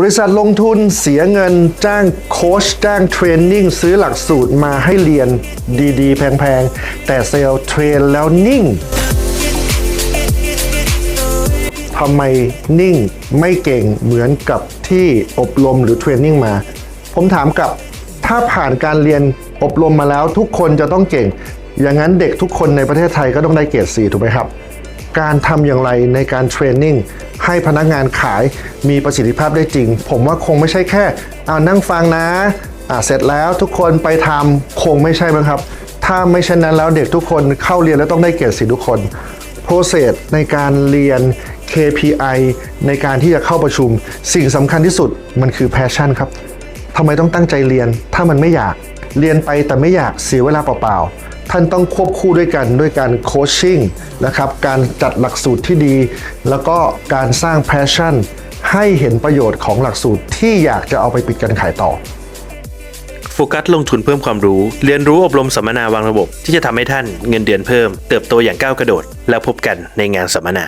บริษัทลงทุนเสียเงินจ้างโค้ชจ้างเทรนนิ่งซื้อหลักสูตรมาให้เรียนดีๆ แพงๆ แต่เซลล์เทรนแล้วนิ่งทำไมนิ่งไม่เก่งเหมือนกับที่อบรมหรือเทรนนิ่งมา ผมถามกลับถ้าผ่านการเรียนอบรมมาแล้วทุกคนจะต้องเก่ง อย่างนั้นเด็กทุกคนในประเทศไทยก็ต้องได้เกรดสีถูกไหมครับ การทำอย่างไรในการเทรนนิ่ง ให้พนักงานขายมีประสิทธิภาพได้จริง ผมว่าคงไม่ใช่แค่เอานั่งฟังนะอ่าเสร็จแล้วทุกคนไปทำคงไม่ใช่มั้งครับ ถ้าไม่เช่นนั้นแล้วเด็กทุกคนเข้าเรียนแล้วต้องได้เกรดสิทุกคน process ในการเรียน KPI ในการที่จะเข้าประชุม สิ่งสำคัญที่สุดมันคือ passion ครับ ทำไมต้องตั้งใจเรียน ถ้ามันไม่อยาก เรียนไปแต่ไม่อยากเสียเวลาเปล่าๆ ท่านต้องควบคู่ด้วยกันด้วยการโคชชิ่งนะครับ การจัดหลักสูตรที่ดี แล้วก็การสร้าง passion ให้เห็นประโยชน์ของหลักสูตรที่อยากจะเอาไปปิดการขายต่อโฟกัสลงทุนเพิ่มความรู้ เรียนรู้อบรมสัมมนาวางระบบ ที่จะทำให้ท่านเงินเดือนเพิ่ม เติบโตอย่างก้าวกระโดด แล้วพบกันในงานสัมมนา